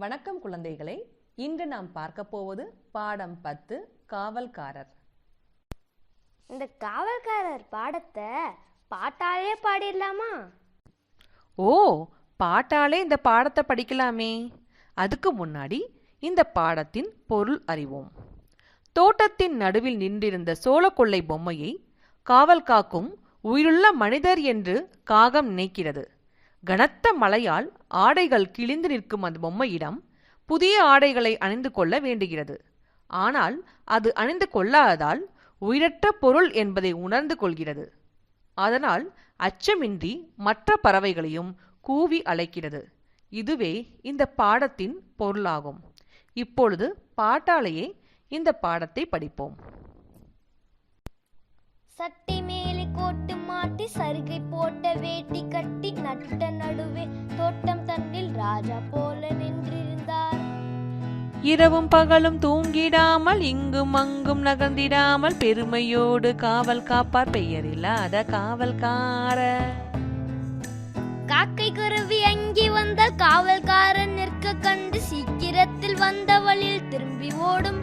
வணக்கம் குழந்தைகளே. இன்று நாம் பார்க்க போவது பாடம் பத்து காவல்காரர். இந்த காவல்காரர் பாடத்தை பாட்டாலே பாடிடலாமா? ஓ பாட்டாலே இந்த பாடத்தை படிக்கலாமே. அதுக்கு முன்னாடி இந்த பாடத்தின் பொருள் அறிவோம். தோட்டத்தின் நடுவில் நின்றிருந்த சோளக்கொள்ளை பொம்மையை காவல் காக்கும் உயிருள்ள மனிதர் என்று காகம் நினைக்கிறது. கனத்த மழையால் ஆடைகள் கிழிந்து நிற்கும் அந்த பொம்மையிடம் புதிய ஆடைகளை அணிந்து கொள்ள வேண்டுகிறது. ஆனால் அது அணிந்து கொள்ளாததால் உயிரற்ற பொருள் என்பதை உணர்ந்து கொள்கிறது. அதனால் அச்சமின்றி மற்ற பறவைகளையும் கூவி அழைக்கிறது. இதுவே இந்த பாடத்தின் பொருளாகும். இப்பொழுது பாட்டாலேயே இந்த பாடத்தை படிப்போம். சட்டி மேலே கோட்டு மாட்டி சருகை போட்ட வேட்டி கட்டி நட்ட நடுவே தோட்டம் தண்டில் ராஜா போல நின்றிருந்தார். இரவும் பகலும் தூங்கிடாமல் இங்கும் அங்கும் நகர்ந்திடாமல் பெருமையோடு காவல் காப்பார் பெயரில்லாத காவல்காரர். காக்கை குருவி அங்கி வந்தால் காவல்காரன் நிற்க கண்டு சீக்கிரத்தில் வந்த வழியில் திரும்பி ஓடும்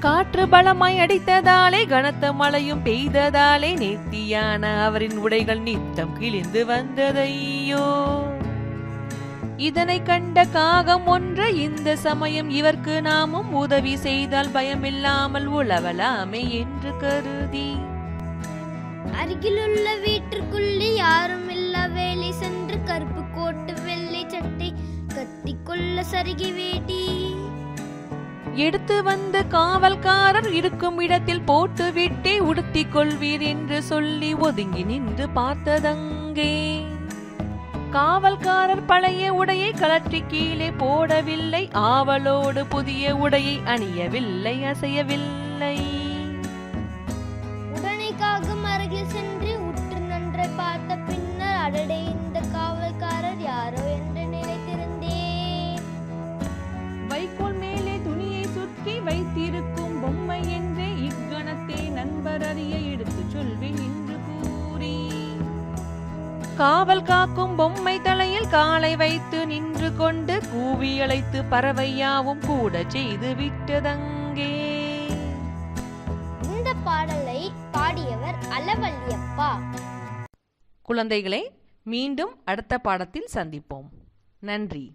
காற்று பலமாய் அடித்ததாலே கனத்த மழையும் பெய்ததாலே நேர்த்தியான அவரின் உடைகள் நித்தம் கிழிந்து வந்ததையோ. இதனை கண்ட காகம் ஒன்று இந்த சமயம் இவர்க்கு நாமும் உதவி செய்தால் பயமில்லாமல் உழவலாமே என்று கருதி. அருகிலுள்ள வீட்டிற்குள்ளே யாரும் இல்ல வேலை சென்று கருப்பு கோட்டு வெள்ளை சட்டை கட்டிக்கொள்ள சருகி வேட்டி. எடுத்து வந்த காவல்காரர் இருக்கும் இடத்தில் போட்டு விட்டே உடுத்திக் கொள்வீர் என்று சொல்லி ஒதுங்கி நின்று பார்த்ததங்கே. காவல்காரர் பழைய உடையை கலற்றி கீழே போடவில்லை. ஆவலோடு புதிய உடையை அணியவில்லை அசையவில்லை. காவல் காக்கும் பொம்மை தலையில் காலை வைத்து நின்று கொண்டு கூவி அழைத்து பறவையாவும் கூட செய்து விட்டதங்கே. இந்த பாடலை பாடியவர் அளவல்லியப்பா குழந்தைகளே மீண்டும் அடுத்த பாடத்தில் சந்திப்போம். நன்றி.